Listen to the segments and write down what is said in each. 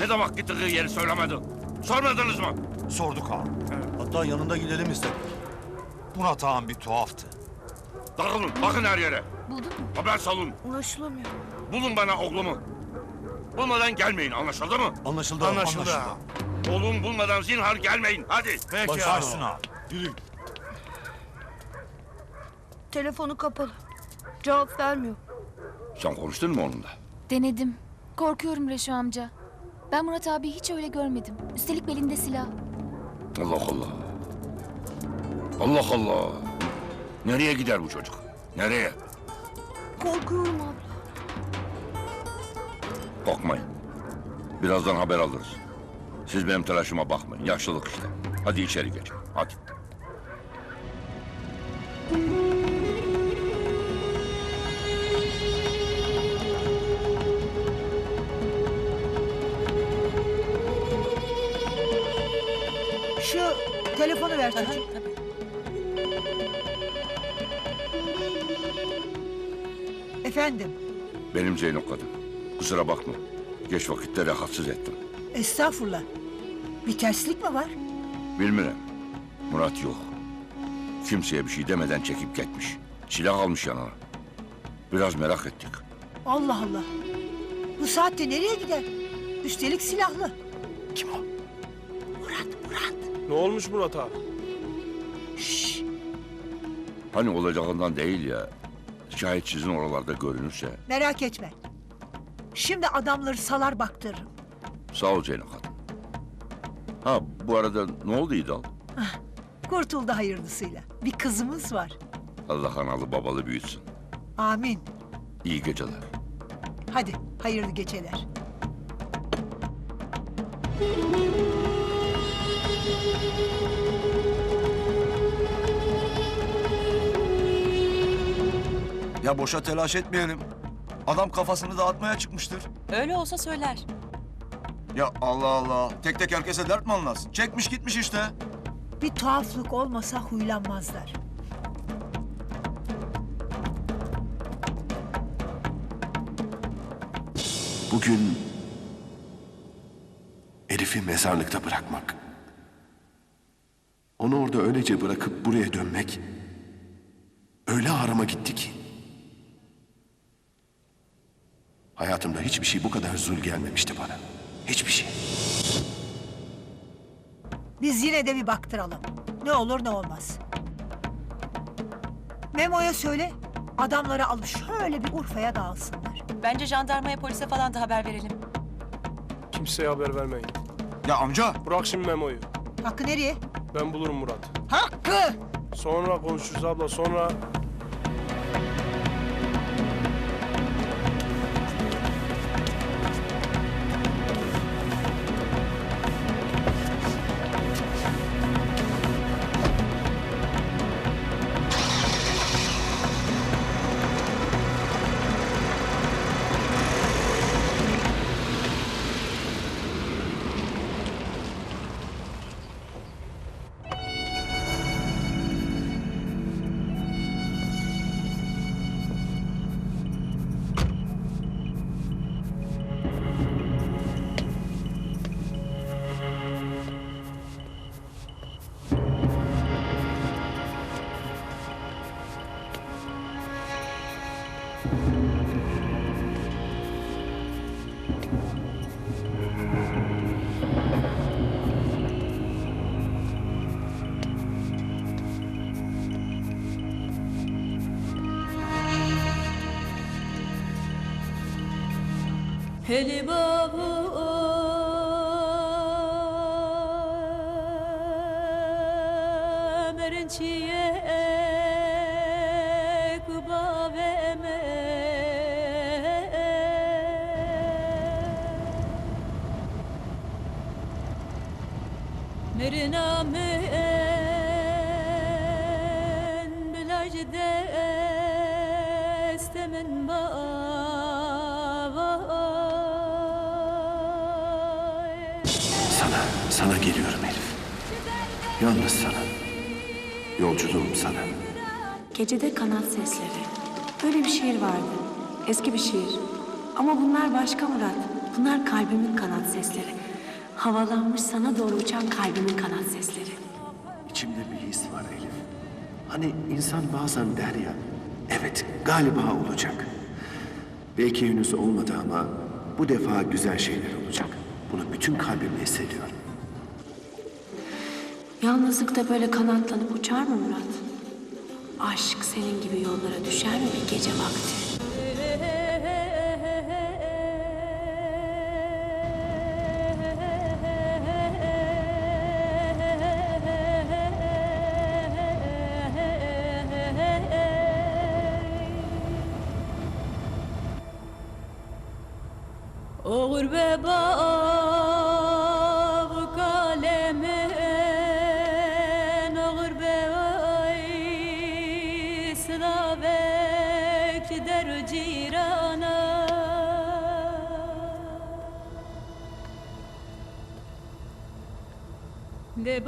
Ne demek gittiği yeri söylemedi? Sormadınız mı? Sorduk ağam. Hatta yanında gidelim istedik. Murat ağam bir tuhaftı. Dağılın, bakın her yere. Buldun mu? Haber salın. Ulaşılamıyor. Bulun bana oğlumu. Bulmadan gelmeyin, anlaşıldı mı? Anlaşıldı ağam, Anlaşıldı. Oğlum bulmadan zinhar gelmeyin, hadi. Peki Baş ağam. üstüne ağam. Yürü. Telefonu kapalı. Cevap vermiyor. Sen konuştun mu onunla? Denedim. Korkuyorum Reşo amca. Ben Murat abi hiç öyle görmedim. Üstelik belinde silah. Allah Allah. Allah Allah. Nereye gider bu çocuk? Nereye? Korkuyorum abla. Korkmayın. Birazdan haber alırız. Siz benim telaşıma bakmayın. Yaşlılık işte. Hadi içeri geçin. Hadi. Telefonu ver çocuğum. Efendim, Benim Zeyno kadın. Kusura bakma. Geç vakitte rahatsız ettim. estağfurullah. Bir terslik mi var? Bilmiyorum. Murat yok. Kimseye bir şey demeden çekip gitmiş. Silah almış yanına. Biraz merak ettik. Allah Allah. Bu saatte nereye gider? Üstelik silahlı. Kim o? Ne olmuş Murat abi? Şşş, Hani olacağından değil ya. Şayet sizin oralarda görünürse. merak etme. Şimdi adamları salar baktırırım. Sağ ol Zeyno kadın. Ha bu arada ne oldu İdal? Kurtuldu hayırlısıyla. Bir kızımız var. Allah analı babalı büyütsün. Amin. İyi geceler. Hadi, hayırlı geceler. Ya boşa telaş etmeyelim. Adam kafasını dağıtmaya çıkmıştır. Öyle olsa söyler. Ya Allah Allah. Tek tek herkese dert mi anlarsın? Çekmiş gitmiş işte. Bir tuhaflık olmasa huylanmazlar. Bugün Elif'i mezarlıkta bırakmak. Onu orada öylece bırakıp buraya dönmek öyle ağrıma gitti ki. Hayatımda hiçbir şey bu kadar zul gelmemişti bana. Hiçbir şey. Biz yine de bir baktıralım. Ne olur ne olmaz. Memo'ya söyle, adamları alıp şöyle bir Urfa'ya dağılsınlar. Bence jandarmaya, polise falan da haber verelim. Kimseye haber vermeyin. Ya amca. Bırak şimdi Memo'yu. Hakkı nereye? Ben bulurum Murat. Hakkı! Sonra konuşuruz abla sonra... Heli babu merinçiye kubaveme Merina men bilaj deste Sana, geliyorum Elif. Yalnız sana. Yolculuğum sana. Gecede kanat sesleri. Böyle bir şiir vardı. Eski bir şiir. Ama bunlar başka Murat. Bunlar kalbimin kanat sesleri. Havalanmış sana doğru uçan kalbimin kanat sesleri. İçimde bir his var Elif. Hani insan bazen der ya, evet galiba olacak. Belki henüz olmadı ama bu defa güzel şeyler olacak. Bunu bütün kalbimle hissediyorum. Yalnızlıkta böyle kanatlanıp uçar mı Murat? Aşk senin gibi yollara düşer mi bir gece vakti? Slavek der cirana De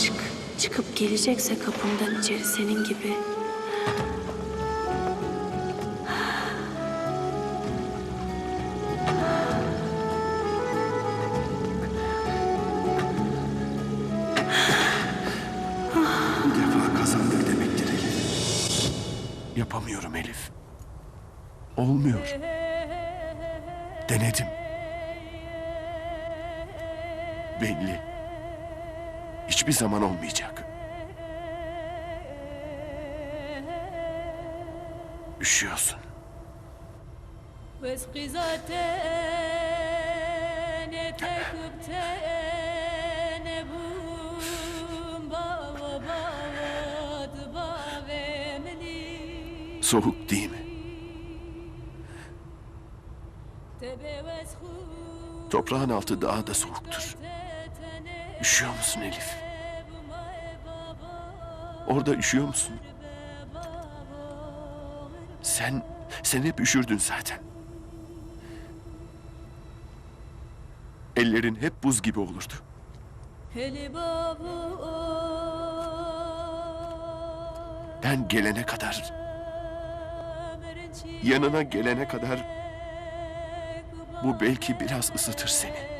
aşk çıkıp gelecekse kapımdan içeri senin gibi Bu defa kazandık demektir Elif. Yapamıyorum Elif. Olmuyor. Denedim. Belli hiçbir zaman olmayacak. Üşüyorsun. Soğuk değil mi? Toprağın altı daha da soğuk. Üşüyor musun Elif? Orada üşüyor musun? Sen, sen hep üşürdün zaten. Ellerin hep buz gibi olurdu. Ben gelene kadar, yanına gelene kadar bu belki biraz ısıtır seni.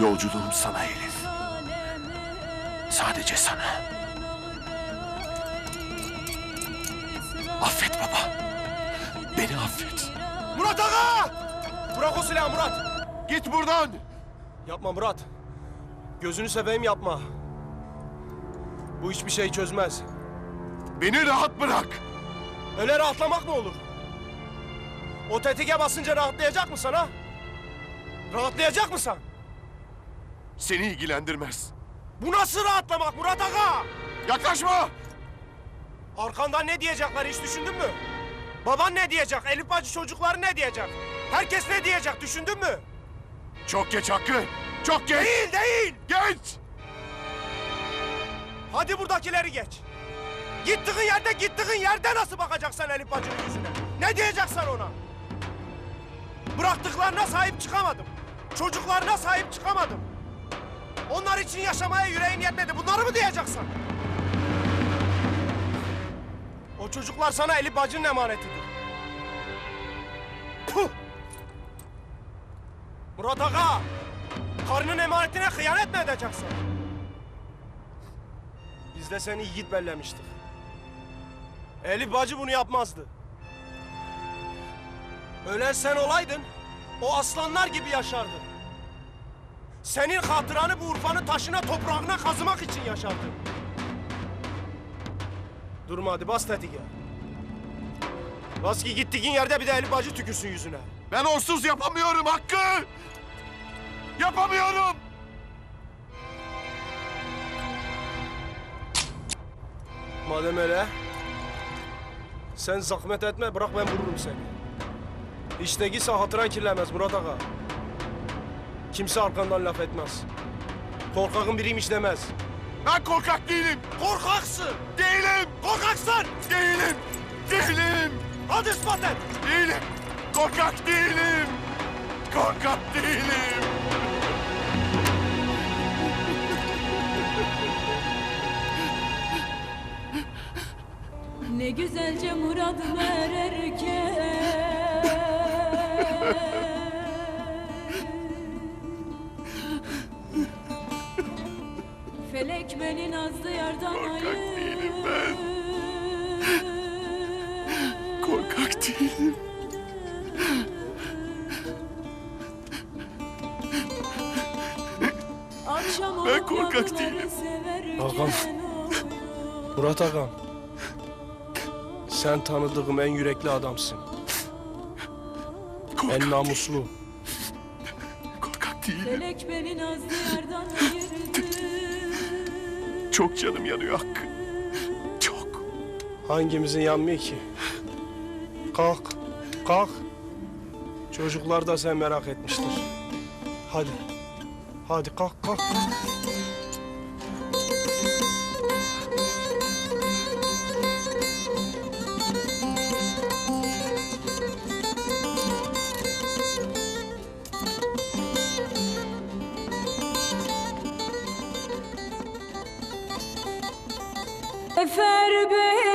Yolculuğum sana Elif. Sadece sana. Affet baba. Beni affet. Murat Ağa! Bırak o silahı Murat. Git buradan. Yapma Murat. Gözünü seveyim yapma. Bu hiçbir şey çözmez. Beni rahat bırak. Öyle rahatlamak mı olur? O tetike basınca rahatlayacak mı sana? Rahatlayacak mısın? Seni ilgilendirmez. Bu nasıl rahatlamak Murat Ağa? Yaklaşma. Arkandan ne diyecekler hiç düşündün mü? Baban ne diyecek? Elif bacı çocukları ne diyecek? Herkes ne diyecek düşündün mü? Çok geç Hakkı. Çok geç. Değil değil. Geç. Hadi buradakileri geç. Gittiğin yerde gittiğin yerde nasıl bakacaksın Elif bacının yüzüne? Ne diyeceksin ona? Bıraktıklarına sahip çıkamadım. Çocuklarına sahip çıkamadım. Onlar için yaşamaya yüreğin yetmedi. Bunları mı diyeceksin? O çocuklar sana Elif bacının emanetidir. Puh! Murat Ağa, karının emanetine hıyanet mi edeceksin? Biz de seni yiğit bellemiştik. Elif bacı bunu yapmazdı. Ölen sen olaydın, o aslanlar gibi yaşardı. Senin hatıranı bu Urfa'nın taşına toprağına kazımak için yaşardı. Durma hadi bas tetik'e. Bas ki gittiğin yerde bir de Elif bacı tükürsün yüzüne. Ben onsuz yapamıyorum Hakkı. Yapamıyorum. Madem öyle, sen zahmet etme, bırak ben vururum seni. İşteki hatıran kirlemez Murat Ağa. Kimse arkandan laf etmez. Korkakın biriymiş demez. Ben korkak değilim. Korkaksın! Değilim. Korkaksın! Değilim. Değilim. Hadi ispat et! Değilim. Korkak değilim. Korkak değilim. Ne güzelce muradı ererken Beni nazlı yardan ayırdı Korkak değilim. Akşam Ben korkak değilim. severken Ağam. Murat Ağam. Sen tanıdığım en yürekli adamsın. Korkak, En namuslu. korkak değilim. Felek beni nazlı yardan ayırdı Çok canım yanıyor Hakkı. Çok. Hangimizin yanmıyor ki? Kalk, kalk. Çocuklar da sen merak etmiştir. Hadi, hadi kalk, kalk. Efer beni